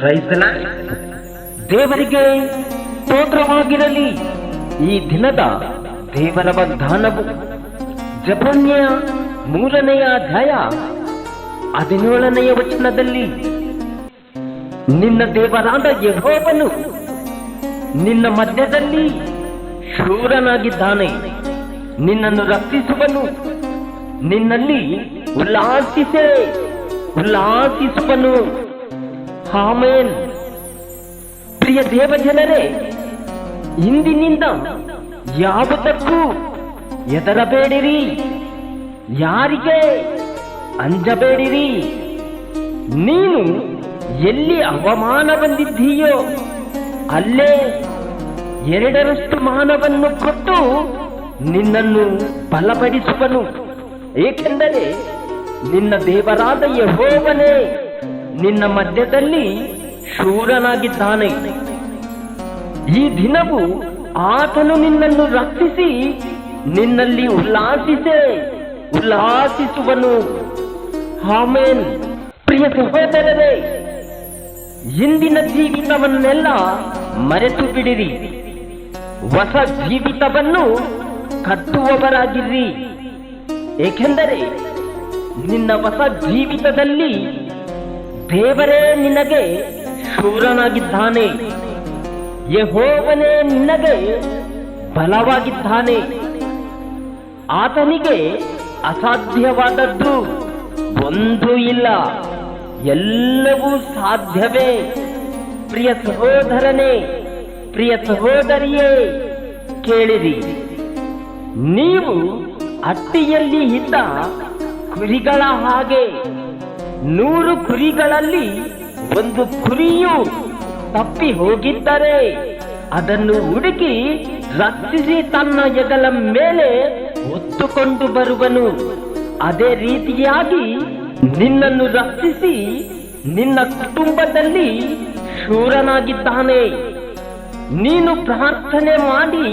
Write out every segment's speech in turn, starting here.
ಪ್ರೈಸಲ ದೇವರಿಗೆ ಸ್ತೋತ್ರವಾಗಿರಲಿ. ಈ ದಿನದ ದೇವರ ವಾಗ್ದಾನವು ಜಪನ್ಯ ಮೂರನೆಯ ಅಧ್ಯಾಯ ಹದಿನೇಳನೆಯ ವಚನದಲ್ಲಿ, ನಿನ್ನ ದೇವರಾದ ಯಹೋವನು ನಿನ್ನ ಮಧ್ಯದಲ್ಲಿ ಶೂರನಾಗಿದ್ದಾನೆ. ನಿನ್ನನ್ನು ರಕ್ಷಿಸುವನು ನಿನ್ನಲ್ಲಿ ಉಲ್ಲಾಸಿಸೆ, ಉಲ್ಲಾಸಿಸುವನು. ಹಾಮೇನ್ ಪ್ರಿಯ ದೇವಜನರೇ, ಇಂದಿನಿಂದ ಯಾವುದಕ್ಕೂ ಎದರಬೇಡಿರಿ ಯಾರಿಗೆ ಅಂಜಬೇಡಿರಿ. ನೀನು ಎಲ್ಲಿ ಅವಮಾನ ಬಂದಿದ್ದೀಯೋ, ಅಲ್ಲೇ ಎರಡರಷ್ಟು ಮಾನವನ್ನು ಕೊಟ್ಟು ನಿನ್ನನ್ನು ಬಲಪಡಿಸುವನು. ಏಕೆಂದರೆ ನಿನ್ನ ದೇವರಾದ ಯಹೋವನೇ ನಿನ್ನ ಮಧ್ಯದಲ್ಲಿ ಶೂರನಾಗಿದ್ದಾನೆ. ಈ ದಿನವು ಆತನು ನಿನ್ನನ್ನು ರಕ್ಷಿಸಿ ನಿನ್ನಲ್ಲಿ ಉಲ್ಲಾಸಿಸೆ, ಉಲ್ಲಾಸಿಸುವನು. ಆಮೇನ್. ಪ್ರಿಯ ಸಹೋದರರೇ, ಇಂದಿನ ಜೀವಿತವನ್ನೆಲ್ಲ ಮರೆತು ಬಿಡಿರಿ. ಹೊಸ ಜೀವಿತವನ್ನು ಕಟ್ಟುವವರಾಗಿರ್ರಿ ಏಕೆಂದರೆ ನಿನ್ನ ಹೊಸ ಜೀವಿತದಲ್ಲಿ ದೇವರೇ ನಿನಗೆ ಶೂರನಾಗಿದ್ದಾನೆ. ಯಹೋವನೇ ನಿನಗೆ ಬಲವಾಗಿದ್ದಾನೆ. ಆತನಿಗೆ ಅಸಾಧ್ಯವಾದದ್ದು ಒಂದು ಇಲ್ಲ, ಎಲ್ಲವೂ ಸಾಧ್ಯವೇ. ಪ್ರಿಯ ಸಹೋದರನೇ, ಪ್ರಿಯ ಸಹೋದರಿಯೇ, ಕೇಳಿರಿ, ನೀವು ಅಟ್ಟಿಯಲ್ಲಿ ಇದ್ದ ಕುರಿಗಳ ಹಾಗೆ ನೂರು ಕುರಿಗಳಲ್ಲಿ ಒಂದು ಕುರಿಯು ತಪ್ಪಿ ಹೋಗಿದ್ದರೆ ಅದನ್ನು ಹುಡುಕಿ ರಕ್ಷಿಸಿ ತನ್ನ ಎಗಲ ಮೇಲೆ ಹೊತ್ತುಕೊಂಡು ಬರುವನು. ಅದೇ ರೀತಿಯಾಗಿ ನಿನ್ನನ್ನು ರಕ್ಷಿಸಿ ನಿನ್ನ ಕುಟುಂಬದಲ್ಲಿ ಶೂರನಾಗಿದ್ದಾನೆ. ನೀನು ಪ್ರಾರ್ಥನೆ ಮಾಡಿ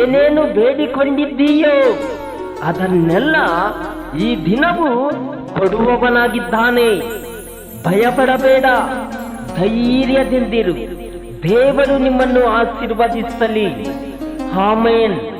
ಏನೇನು ಬೇಡಿಕೊಂಡಿದ್ದೀಯೋ ಅದನ್ನೆಲ್ಲ ಈ ದಿನವೂ ಕೊಡುವವನಾಗಿದ್ದಾನೆ. ಭಯಪಡಬೇಡ ಧೈರ್ಯದಿಂದಿರು. ದೇವರು ನಿಮ್ಮನ್ನು ಆಶೀರ್ವದಿಸಲಿ. ಆಮೇನ್.